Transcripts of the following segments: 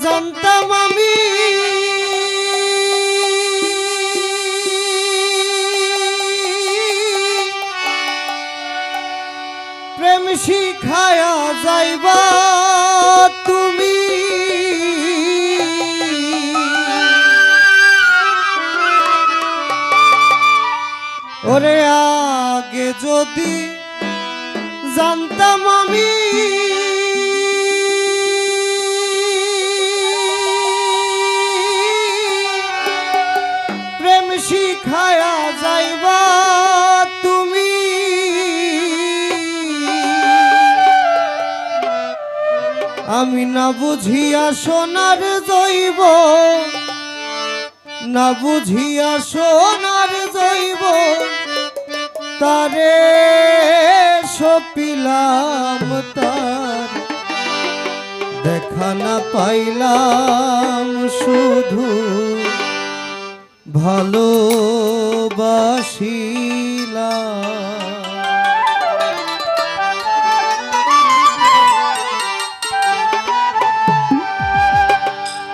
জানতাম আমি। প্রেম শিখায়া যাইবা তুমি। ওরে আগে যদি জানতাম আমি আমি না বুঝিয়া সোনার জৈব। না বুঝিয়া সোনার জৈব। তারে সপিলাম তার। দেখা না পাইলাম শুধু ভালোবাসিলাম।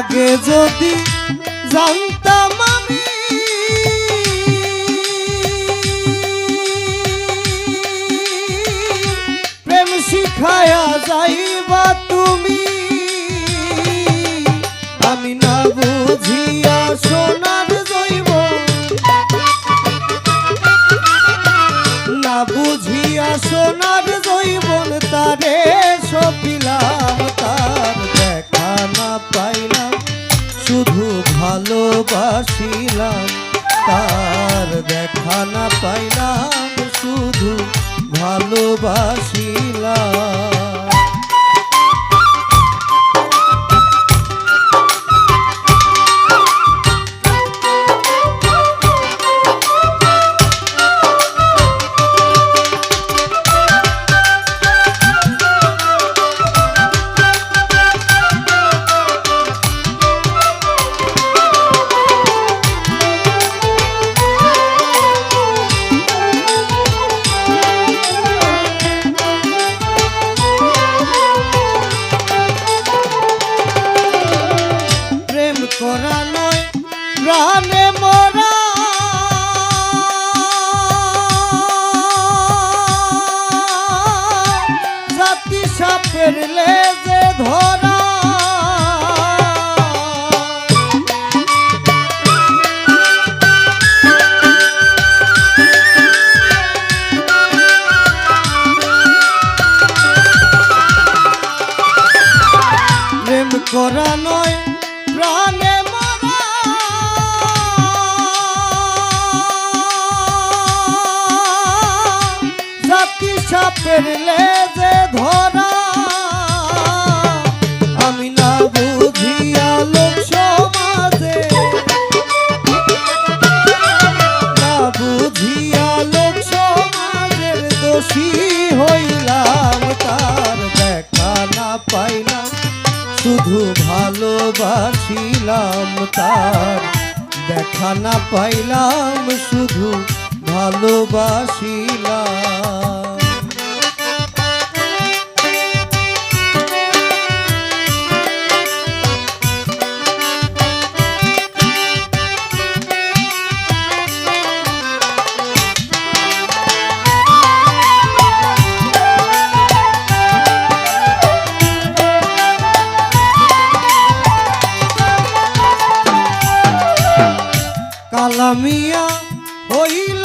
আগে যদি জানতাম আমি। প্রেম শিখায়া যাইবা তুমি ভালোবাসিলাম লেজে ধরা, আমি না দোষী হইলাম, তার পাইলাম, শুধু ভালোবাসিলাম, তার দেখা না পাইলাম, শুধু ভালোবাসিলাম। কালামিয়া হইল